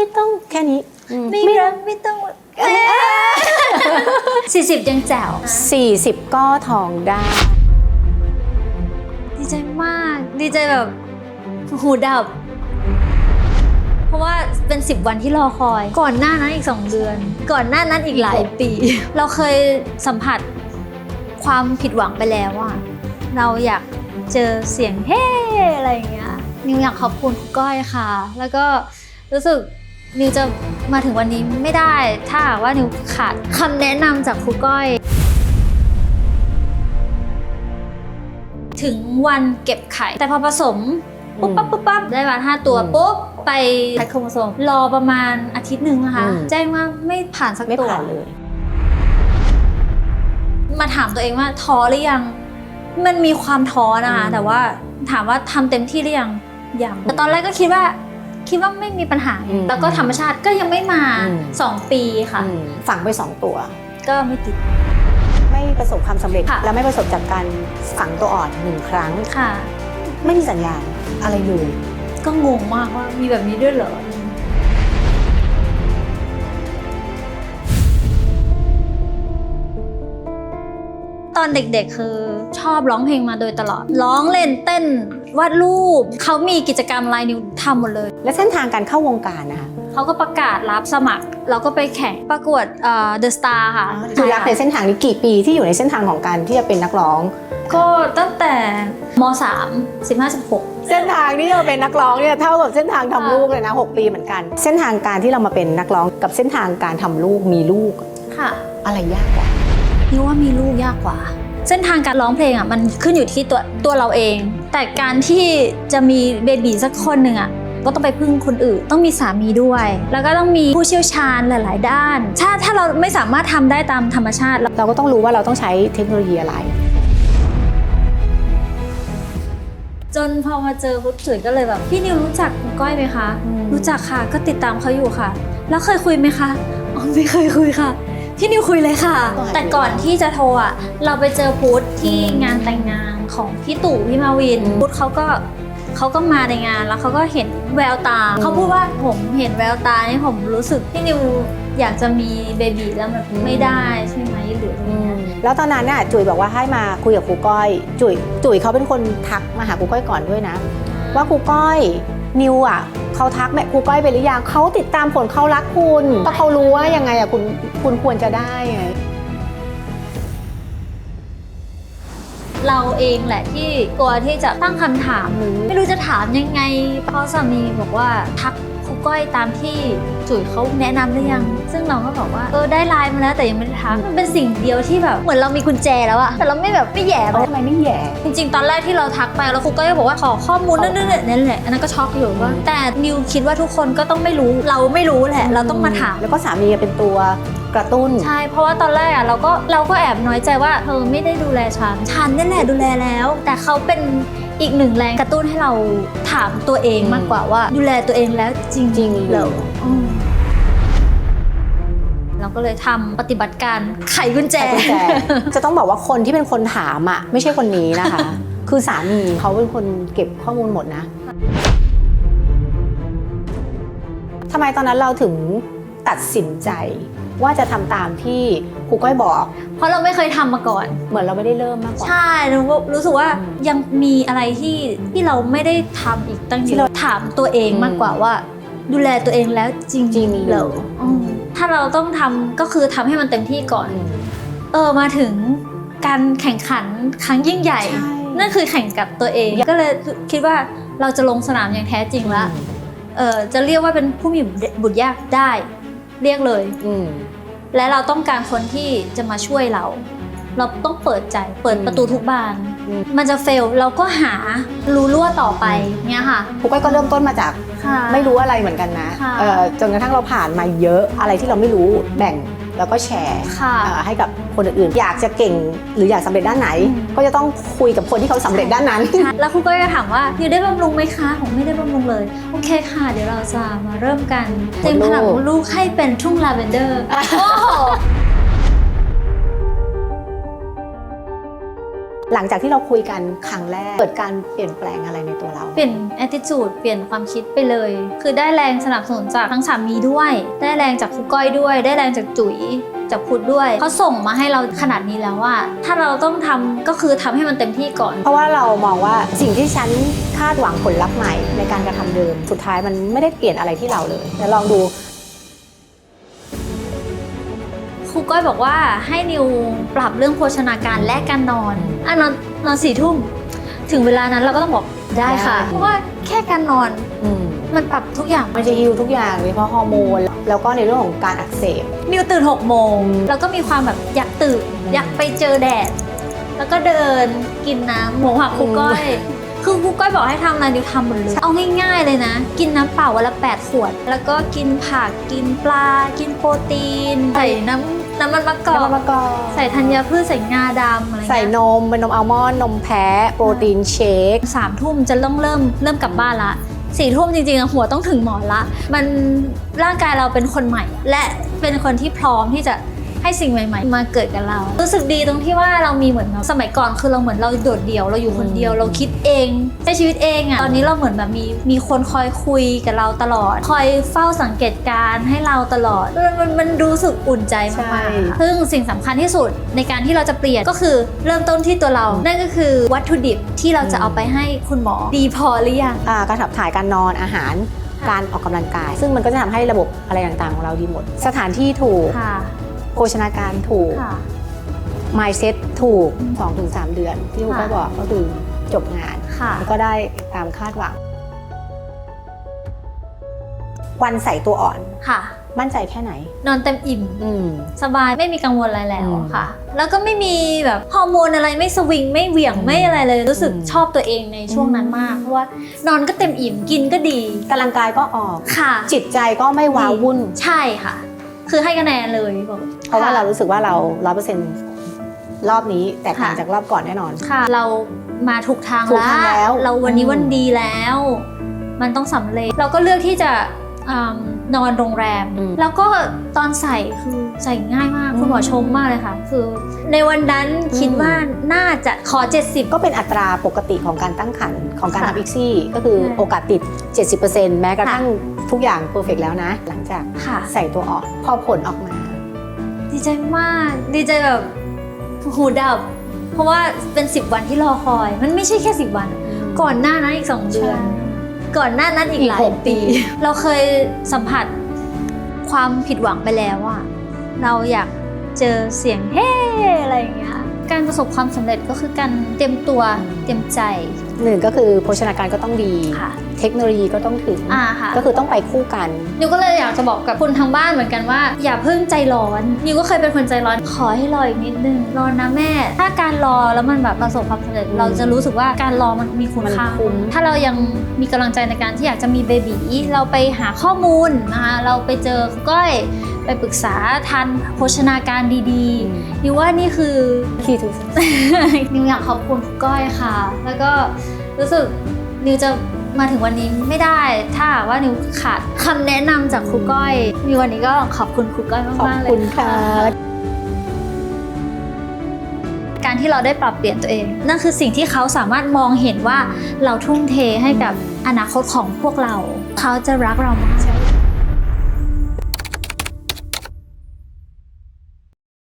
ไม่ต้องแค่นี้อืมไม่รักไม่ต้องสี่สิบยังแจ๋วสี่สิบก็ทองได้ ดีใจมาก ดีใจแบบหูดับ เพราะว่าเป็น 10 วันที่รอคอย ก่อนหน้านั้นอีก 2 เดือน ก่อนหน้านั้นอีกหลายปี เราเคยสัมผัสความผิดหวังไปแล้วอะเราอยากเจอเสียงเฮ้อะไรอย่างเงี้ยนิวอยากขอบคุณครูก้อยค่ะ แล้วก็รู้สึก นิวจะมาถึงวันนี้ไม่ได้ ถ้าหากว่านิวขาดคำแนะนำจากครูก้อย ถึงวันเก็บไข่ แต่พอผสมปุ๊บปั๊บปุ๊บปั๊บได้มาห้าตัวอืมปุ๊บไปคัดโครโมโซมรอประมาณอาทิตย์หนึ่งนะคะ อืม แจ้งว่าไม่ผ่านสักไม่ตัว ผ่านเลย มาถามตัวเองว่าท้อหรือยัง มันมีความท้อนะคะ อืมแต่ว่าถามว่าทำเต็มที่หรือยังยังแต่ตอนแรกก็คิดว่า คิดว่าไม่มีปัญหาแล้วก็ธรรมชาติก็ยังไม่มาสองปีค่ะ อืมฝังไปสองตัว ก็ไม่ติด ไม่ประสบความสำเร็จ ค่ะ และไม่ประสบจากการฝังตัวอ่อนหนึ่งครั้ง ค่ะ ไม่มีสัญญาณอะไรเลยก็งงมากว่ามีแบบนี้ด้วยเหรอ ตอนเด็กๆคือชอบร้องเพลงมาโดยตลอด ร้องเล่นเต้น วาดรูปเขามีกิจกรรมอะไรนิวทำหมดเลย และเส้นทางการเข้าวงการนะคะเขาก็ประกาศรับสมัคร เราก็ไปแข่งประกวดเอ่อ The Star ค่ะจุรักในเส้นทางนี้กี่ปีที่อยู่ในเส้นทางของการที่จะเป็นนักร้อง ก็ตั้งแต่ม 3 15 16 เส้นทางที่เราเป็นนักร้องเนี่ยเท่ากับเส้นทางทำค่ะลูกเลยนะหกปีเหมือนกัน เส้นทางการที่เรามาเป็นนักร้องกับเส้นทางการทำลูกมีลูกค่ะ อะไรยากกว่านิวว่ามีลูกยากกว่า เส้นทางการร้องเพลงอะมันขึ้นอยู่ที่ตัวตัวเราเอง แต่การที่จะมีเบบีสักคนหนึ่งอะก็ต้องไปพึ่งคนอื่น ต้องมีสามีด้วย แล้วก็ต้องมีผู้เชี่ยวชาญหลาย ๆ ด้าน ถ้าถ้าเราไม่สามารถทำได้ตามธรรมชาติเราเราก็ต้องรู้ว่าเราต้องใช้เทคโนโลยีอะไร จนพอมาเจอพุทธจุ๋ยก็เลยแบบ พี่นิวรู้จักคุณก้อยไหมคะอืมรู้จักค่ะก็ติดตามเขาอยู่ค่ะ แล้วเคยคุยไหมคะอ๋อไม่เคยคุยค่ะ พี่นิวคุยเลยค่ะ แต่ก่อนที่จะโทรอะเราไปเจอพุทธที่งานแต่งงานของพี่ตู่พี่มาวิน พุทธเขาก็เขาก็มาในงานแล้วเขาก็เห็นแววตา เขาพูดว่าผมเห็นแววตานี่ผมรู้สึกพี่นิวอยากจะมีเบบีแล้วมันไม่ได้ใช่ไหมหรืออะไรเงี้ยแล้วตอนนั้นน่ะจุ๋ยบอกว่าให้มาคุยกับครูก้อย จุ๋ยจุ๋ยเขาเป็นคนทักมาหาครูก้อยก่อนด้วยนะ ว่าครูก้อยนิวอะ เขาทักแม่ครูก้อยไปหรือยังเขาติดตามผลเขารักคุณเพราะเขารู้ว่ายังไงอะคุณคุณควรจะได้ไงเราเองแหละที่กลัวที่จะตั้งคำถามหรือไม่รู้จะถามยังไงเพราะสามีบอกว่าทักครู ก้อยตามที่จุ๋ยเขาแนะนำหรือยัง ซึ่งเราก็บอกว่าเออได้ไลน์มาแล้วแต่ยังไม่ได้ทักมันเป็นสิ่งเดียวที่แบบเหมือนเรามีกุญแจแล้วอะแต่เราไม่แบบไม่แหย่ไปทำไมไม่แย่จริงๆ ตอนแรกที่เราทักไปแล้วครูก้อยก็บอกว่าขอข้อมูลนั่นๆนั่นแหละอันนั้นก็ช็อกอยู่ว่าแต่นิวคิดว่าทุกคนก็ต้องไม่รู้เราไม่รู้แหละ เราต้องมาถาม แล้วก็สามีเป็นตัวกระตุ้น ใช่ เพราะว่าตอนแรกอะเราก็เราก็แอบน้อยใจว่าเธอไม่ได้ดูแลฉัน ฉันนี่แหละดูแลแล้ว แต่เขาเป็น อีกหนึ่งแรงกระตุ้นให้เราถามตัวเองอืมมากกว่าว่า ดูแลตัวเองแล้วจริงจริงเหรออืมเราก็เลยทำปฏิบัติการไขกุญแจแต่กุญแจ จะต้องบอกว่าคนที่เป็นคนถามอะ ไม่ใช่คนนี้นะคะ คือสามีเขาเป็นคนเก็บข้อมูลหมดนะทำไมตอนนั้นเราถึงตัดสินใจ ว่าจะทำตามที่ครูก้อยบอก เพราะเราไม่เคยทำมาก่อน เหมือนเราไม่ได้เริ่มมากกว่า ใช่รู้ว่ารู้สึกว่าอืมยังมีอะไรที่ที่เราไม่ได้ทำอีกตั้งเยที่เราอะถามตัวเองอืมมากกว่าว่า ดูแลตัวเองแล้วจริงจริงๆเหรออืม ถ้าเราต้องทำก็คือทำให้มันเต็มที่ก่อนอืมเออมาถึงการแข่งขันครั้งยิ่งใหญ่ใช่นั่นคือแข่งกับตัวเอง ก็เลยคิดว่าเราจะลงสนามอย่างแท้จริงแล้วเออจะเรียกว่าเป็นผู้มีบุตรยากได้ เรียกเลย อืม และเราต้องการคนที่จะมาช่วยเรา เราต้องเปิดใจเปิดอืมประตูทุกบาน อืม มันจะเฟลเราก็หารูรั่วต่อไปเนี่ยค่ะ ครูก้อยก็เริ่มต้นมาจากค่ะ ไม่รู้อะไรเหมือนกันนะค่ะเอ่อจนกระทั่งเราผ่านมาเยอะอะไรที่เราไม่รู้แบ่งแล้วก็แชร์ค่ะ เอ่อให้กับ คนอื่นๆ อยากจะเก่งหรืออยากสำเร็จด้านไหนอืมก็จะต้องคุยกับคนที่เขาสำเร็จด้านนั้นใช่แล้วครูก็จะถามว่าอยู่ได้บำรุงไหมคะผมไม่ได้บำรุงเลย โอเคค่ะ เดี๋ยวเราจะมาเริ่มกันเต็มผนังมดลูกให้เป็นทุ่งลาเวนเดอร์โอ้โหหลังจากที่เราคุยกันครั้งแรก เกิดการเปลี่ยนแปลงอะไรในตัวเรา เปลี่ยน attitude เปลี่ยนความคิดไปเลย คือได้แรงสนับสนุนจากทั้งสามีด้วย ได้แรงจากครูก้อยด้วย ได้แรงจากจุ๋ย จากพุดด้วยเขาส่งมาให้เราขนาดนี้แล้วว่า ถ้าเราต้องทำก็คือทำให้มันเต็มที่ก่อน เพราะว่าเรามองว่าสิ่งที่ฉันคาดหวังผลลัพธ์ใหม่ในการกระทำเดิม สุดท้ายมันไม่ได้เปลี่ยนอะไรที่เราเลยแต่ลองดูครูก้อยบอกว่าให้นิวปรับเรื่องโภชนาการและการนอนอะนอนนอนสี่ทุ่มถึงเวลานั้นเราก็ต้องบอกได้ค่ะได้เพราะว่าแค่การนอนอื มมันปรับทุกอย่าง มันจะฮิวทุกอย่างโดยเฉพาะฮอร์โมน แล้วก็ในเรื่องของการอักเสบ นิวตื่น6โมง แล้วก็มีความแบบอยากตื่น อยากไปเจอแดด แล้วก็เดินกินน้ำหมูหักครูก้อย คือครูก้อยบอกให้ทำอะไรนิวทำหมดเลย เอาง่ายๆเลยนะ กินน้ำเปล่าวันละ 8 ขวด แล้วก็กินผัก กินปลา กินโปรตีน ใส่น้ำน้ำมันมะกอกน้ำมันมะกอกใส่ธัญพืช ใส่งาดำอะไรเงี้ย ใส่นมเป็นนมอัลมอนด์นมแพ้โปรตีนเชคสามทุ่มจะต้องเริ่มเริ่มกลับบ้านละ สี่ทุ่มจริงๆอะหัวต้องถึงหมอนละ มันร่างกายเราเป็นคนใหม่ และเป็นคนที่พร้อมที่จะ ให้สิ่งใหม่ๆ มาเกิดกับเรา รู้สึกดีตรงที่ว่าเรามีเหมือนสมัยก่อนคือเราเหมือนเราโดดเดี่ยวเราอยู่คนเดียวอืมเราคิดเองใช้ชีวิตเองอะตอนนี้เราเหมือนแบบมีมีคนคอยคุยกับเราตลอด คอยเฝ้าสังเกตการณ์ให้เราตลอดมันมันมันรู้สึกอุ่นใจมากๆค่ะซึ่งสิ่งสำคัญที่สุดในการที่เราจะเปลี่ยนก็คือเริ่มต้นที่ตัวเรา นั่นก็คือวัตถุดิบที่เราจะเอาไปให้คุณหมอดีพอหรือยังอ่าการขับถ่ายการนอนอาหารค่ะการออกกำลังกาย ซึ่งมันก็จะทำให้ระบบอะไรต่างๆ ของเราดีหมด สถานที่ถูกค่ะ โภชนาการถูก ค่ะ mindset ถูก 2-3 เดือน ที่คุณค่ะก็บอกก็คือจบงาน ค่ะแล้วก็ได้ตามคาดหวัง วันใส่ตัวอ่อน ค่ะ มั่นใจแค่ไหน นอนเต็มอิ่ม อืม สบายไม่มีกังวลอะไรแล้วอืมค่ะ แล้วก็ไม่มีแบบฮอร์โมนอะไรไม่สวิงไม่เหวี่ยงอืมไม่อะไรเลย รู้สึกอืม ชอบตัวเองในช่วงนั้นมากเพราะว่านอนก็เต็มอิ่มกินก็ดีกำลังกายก็ออก ค่ะ จิตใจก็ไม่ว้าวุ่น ใช่ค่ะ คือให้คะแนนเลยบอก เพราะว่าค่เรารู้สึกว่าเราร้อยเปอร์เซ็นต์รอบนี้แตกต่างค่ะจากรอบก่อนแน่นอน ค่ะ เรามาถูกทางถูกทางแล้ว เราวันนี้อืมวันดีแล้ว มันต้องสำเร็จ เราก็เลือกที่จะอืมนอนโรงแรม อืมแล้วก็ตอนใส่คือใส่ง่ายมากอืมคุณหมอชมมากเลยค่ะ คือ ในวันนั้นคิดอืมว่าน่าจะขอ 70ก็เป็นอัตราปกติของการตั้งครรภ์ของการค่ะทำอีกซี่ ก็คือใช่โอกาสติด 70%แม้กระทั่งค่ทุกอย่างเพอร์เฟกแล้วนะ หลังจากค่ะ ใส่ตัวอ่อนพอผลออกมา ดีใจมากดีใจแบบหูดับ เพราะว่าเป็น 10 วันที่รอคอย มันไม่ใช่แค่ 10 วัน ก่อนหน้านั้นอีก 2 เดือนใช่ก่อนหน้านั้นอีกอีกหลาหยกปีปี เราเคยสัมผัสความผิดหวังไปแล้วอะเราอยากเจอเสียงเฮ้อะไรอย่างเงี้ยการประสบความสำเร็จก็คือการเตรียมตัวเตรียมใจ หนึ่งก็คือโภชนาการก็ต้องดี ค่ะเทคโนโลยีก็ต้องถึง อ่าค่ะ ก็คือต้องไปคู่กัน นิวก็เลยอยากจะบอกกับคุณทางบ้านเหมือนกันว่า อย่าเพิ่งใจร้อนนิวก็เคยเป็นคนใจร้อนขอให้รออีกนิดนึงรอนะแม่ ถ้าการรอแล้วมันแบบประสบความสำเร็จอืมเราจะรู้สึกว่าการรอมันมีคุณมันค่าคุ้ม ถ้าเรายังมีกำลังใจในการที่อยากจะมีเบบีเราไปหาข้อมูลนะคะเราไปเจอก้อย ไปปรึกษาทานโภชนาการดีๆนิวว่านี่คือคีย์ทูนิวอยากขอบคุณครูก้อยค่ะ แล้วก็รู้สึกนิวจะมาถึงวันนี้ไม่ได้ ถ้าหากว่านิวขาดคำแนะนำจากครูก้อยนิววันนี้ก็ขอบคุณครูก้อยขอบมากๆเลยคุณค่ะ การที่เราได้ปรับเปลี่ยนตัวเอง นั่นคือสิ่งที่เขาสามารถมองเห็นว่าเราทุ่มเทให้กับอนาคตของพวกเรา เขาจะรักเรามากใช่